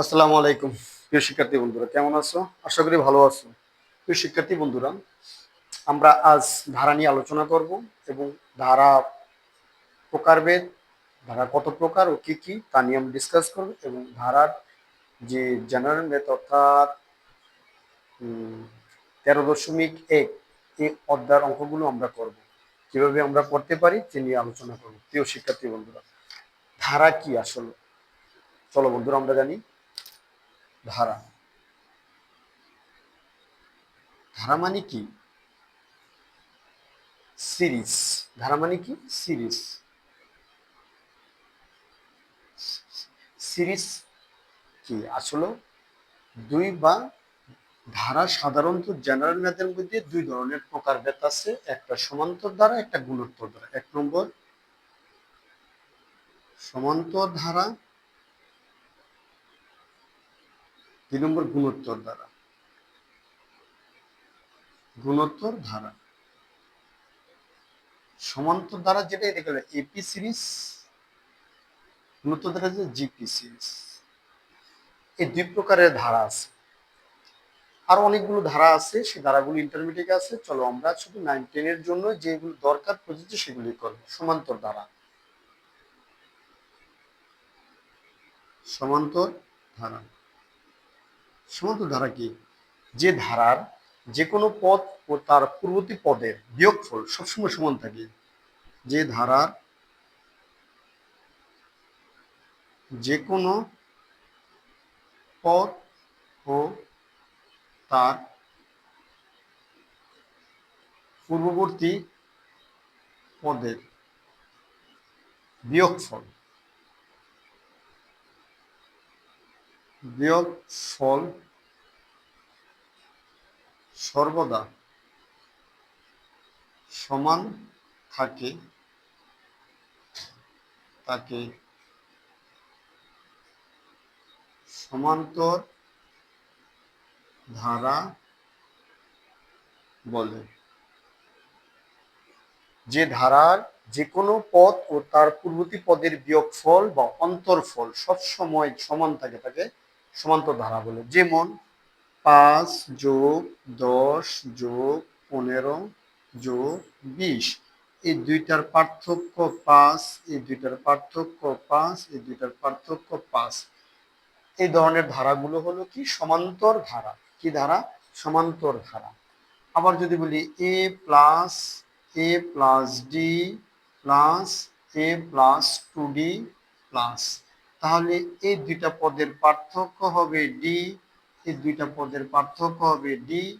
আসসালামু আলাইকুম। প্রিয় শিক্ষার্থী বন্ধুরা, কেমন আছো? আশা করি ভালো আছো। প্রিয় শিক্ষার্থী বন্ধুরা, আমরা আজ ধারা নিয়ে আলোচনা করব এবং ধারা প্রকারভেদ, ধারা কত প্রকার ও কি কি তা নিয়ে আমরা ডিসকাস করব এবং ধারার যে জেনারেল মেথ অর্থাৎ তেরো দশমিক এক এই অধ্যায়ের অঙ্কগুলো আমরা করব। কীভাবে আমরা করতে পারি সে নিয়ে আলোচনা করব। প্রিয় শিক্ষার্থী বন্ধুরা, ধারা কি আসলে? চলো বন্ধুরা, আমরা জানি। ধারা। ধারা মানে কি? সিরিজ। ধারা মানে কি? সিরিজ। সিরিজ কি? আসলে দুই বা ধারা সাধারণত জেনারেল ম্যাথের মধ্যে দুই ধরনের প্রকারভেদ আছে। একটা সমান্তর ধারা, একটা গুণোত্তর ধারা। এক নম্বর সমান্তর ধারা দুই নম্বর? গুণোত্তর ধারা গুণোত্তর ধারা। সমান্তর ধারা যেটা এটা গেল এপি সিরিজ গুণোত্তর ধারা জিপি সিরিজ এই দুই প্রকারের ধারা আছে। আর অনেকগুলো ধারা আছে সেই ধারাগুলো ইন্টারমিডিয়েট আছে। চলো আমরা শুধু নাইন টেনের জন্য যেগুলো দরকার প্রযোজ্য সেগুলি করব সমান্তর ধারা সমান্তর ধারা। সমান্তর ধারা কি? যে ধারার যে কোনো পদ ও তার পূর্ববর্তী পদের বিয়োগফল সবসময় সমান থাকে। যে ধারার যে কোনো পদ ও তার পূর্ববর্তী পদের বিয়োগফল বিয়োগফল সর্বদা সমান থাকে তাকে সমান্তর ধারা বলে। যে ধারার যে কোনো পদ ও তার পূর্ববর্তী পদের বিয়োগফল বা অন্তরফল সব সময় সমান থাকে তাকে সমান্তর ধারা বলে। যেমন পাঁচ যোগ দশ যোগ পনেরো যোগ বিশ। এই দুইটার পার্থক্য পাঁচ, এই দুইটার পার্থক্য পাঁচ, এই দুইটার পার্থক্য পাঁচ। এই ধরনের ধারাগুলো হলো কি? সমান্তর ধারা। কি ধারা? সমান্তর ধারা। আবার যদি বলি A plus A plus D plus, A plus two D plus. তাহলে এই দুইটা পদের পার্থক্য হবে ডি এই দুইটা পদের পার্থক্য হবে ডি